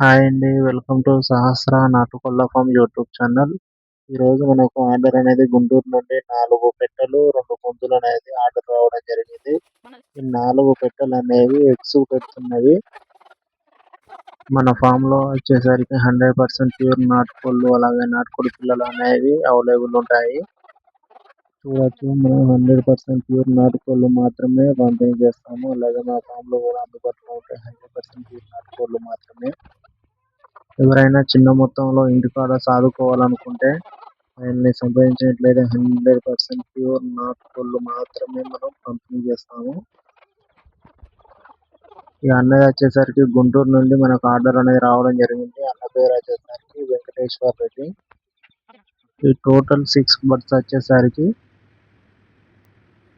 Hi అండి. Welcome to Sahasra నాటుకోళ్ళ farm YouTube channel. ఈ రోజు మనకు ఆర్డర్ అనేది గుంటూరు నుండి నాలుగు పెట్టెలు రెండు పుంజులు అనేది ఆర్డర్ రావడం జరిగింది. ఈ నాలుగు పెట్టెలు అనేవి ఎగ్స్ పెడుతున్నవి. మన ఫామ్లో వచ్చేసరికి హండ్రెడ్ పర్సెంట్ ప్యూర్ నాటుకోళ్ళు అలాగే నాటుకోడి పిల్లలు అనేవి అవైలబుల్ ఉంటాయి. చూడొచ్చు మనం హండ్రెడ్ పర్సెంట్ ప్యూర్ నాటుకోళ్ళు మాత్రమే పంపిణీ చేస్తాము. అలాగే మా ఫామ్లో కూడా అందుబాటులో ఉంటాయి హండ్రెడ్ పర్సెంట్ ప్యూర్ నాటుకోళ్ళు మాత్రమే ఎవరైనా చిన్న మొత్తంలో ఇంటికాడ సాదుకోవాలనుకుంటే ఆయన్ని సంప్రదించినట్లయితే హండ్రెడ్ పర్సెంట్ ప్యూర్ నాటుకోళ్ళు మాత్రమే మనం పంపిణీ చేస్తాము. ఈ అన్నది వచ్చేసరికి గుంటూరు నుండి మనకు ఆర్డర్ అనేది రావడం జరిగింది. అన్న పేరు వచ్చేసరికి వెంకటేశ్వర్ రెడ్డి. ఈ టోటల్ సిక్స్ బర్డ్స్ వచ్చేసరికి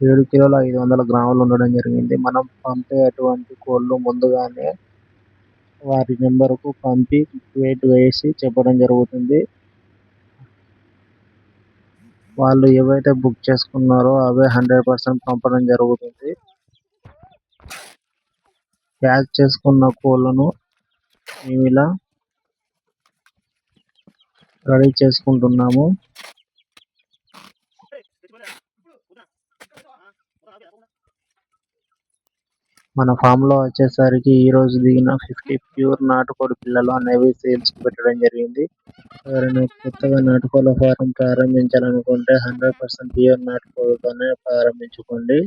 ఏడు కిలోల ఐదు వందల గ్రాములు ఉండడం జరిగింది. మనం పంపేటువంటి కోళ్ళు ముందుగానే వారి నెంబర్కు పంపి వెయిట్ వేసి చెప్పడం జరుగుతుంది. వాళ్ళు ఏవైతే బుక్ చేసుకున్నారో అవే హండ్రెడ్ పర్సెంట్ పంపడం జరుగుతుంది. ప్యాక్ చేసుకున్న కోళ్ళను మేము ఇలా రెడీ చేసుకుంటున్నాము. మన ఫామ్లో వచ్చేసరికి ఈ రోజు దిగిన ఫిఫ్టీ ప్యూర్ నాటుకోడి పిల్లలు అనేవి సేల్స్ పెట్టడం జరిగింది. ఎవరైనా కొత్తగా నాటుకోళ్ళ ఫారం ప్రారంభించాలనుకుంటే హండ్రెడ్ పర్సెంట్ ప్యూర్ నాటుకోడితోనే ప్రారంభించుకోండి.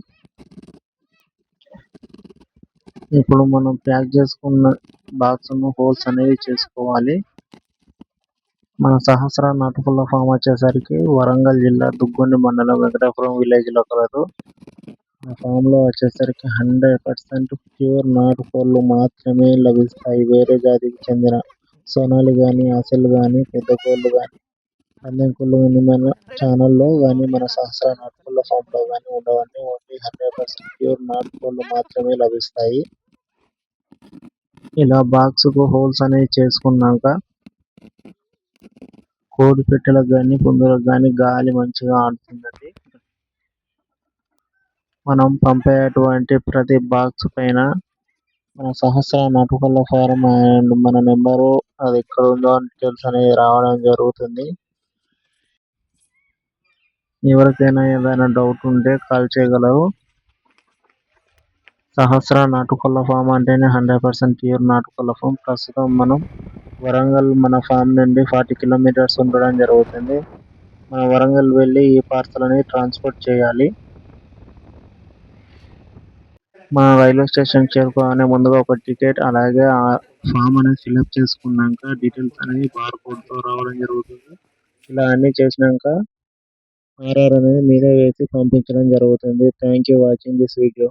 ఇప్పుడు మనం ప్యాక్ చేసుకున్న బాక్స్ను హోల్స్ అనేవి చేసుకోవాలి. మన సహస్ర నాటుకోళ్ళ ఫామ్ వచ్చేసరికి వరంగల్ జిల్లా దుగ్గొండి మండలం వెంకటాపురం విలేజ్లో కలదు. ఆ ఫామ్లో వచ్చేసరికి హండ్రెడ్ పర్సెంట్ ప్యూర్ నాటు కోళ్ళు మాత్రమే లభిస్తాయి. వేరే జాతికి చెందిన సోనాలి గాని అసలు గాని పెద్ద కోళ్ళు గాని పందెం కోళ్ళు గాని మన ఛానల్లో గాని మన సహస్ర నాటుకోళ్ళ ఫామ్లో గాని ఉండవండి. ఓన్లీ హండ్రెడ్ పర్సెంట్ ప్యూర్ నాటు కోళ్ళు మాత్రమే లభిస్తాయి. ఇలా బాక్స్కు హోల్స్ అనేవి చేసుకున్నాక కోడి పెట్టెలకు గాని పుంజులకు గాని గాలి మంచిగా ఆడుతుంది. మనం పంపేటువంటి ప్రతి బాక్స్ పైన మన సహస్ర నాటుకోళ్ళ ఫారం అండ్ మన నెంబరు అది ఎక్కడ ఉందో డీటెయిల్స్ అనేది రావడం జరుగుతుంది. ఎవరికైనా ఏదైనా డౌట్ ఉంటే కాల్ చేయగలరు. సహస్ర నాటుకొల్ల ఫామ్ అంటేనే హండ్రెడ్ పర్సెంట్ ప్యూర్ నాటుకొల్ల ఫామ్ ప్రస్తుతం మనం వరంగల్ మన ఫామ్ నుండి ఫార్టీ కిలోమీటర్స్ ఉండడం జరుగుతుంది. మనం వరంగల్ వెళ్ళి ఈ పార్సల్ అనేది ట్రాన్స్పోర్ట్ చేయాలి. మా రైల్వే స్టేషన్ చేరుకోగానే ముందుగా ఒక టికెట్ అలాగే ఆ ఫామ్ అనేది ఫిల్అప్ చేసుకున్నాక డీటెయిల్స్ అనేవి బార్ కోడ్తో రావడం జరుగుతుంది. ఇలా అన్ని చేసినాక ఆర్ఆర్ అనేది మీదే వేసి పంపించడం జరుగుతుంది. Thank you watching this video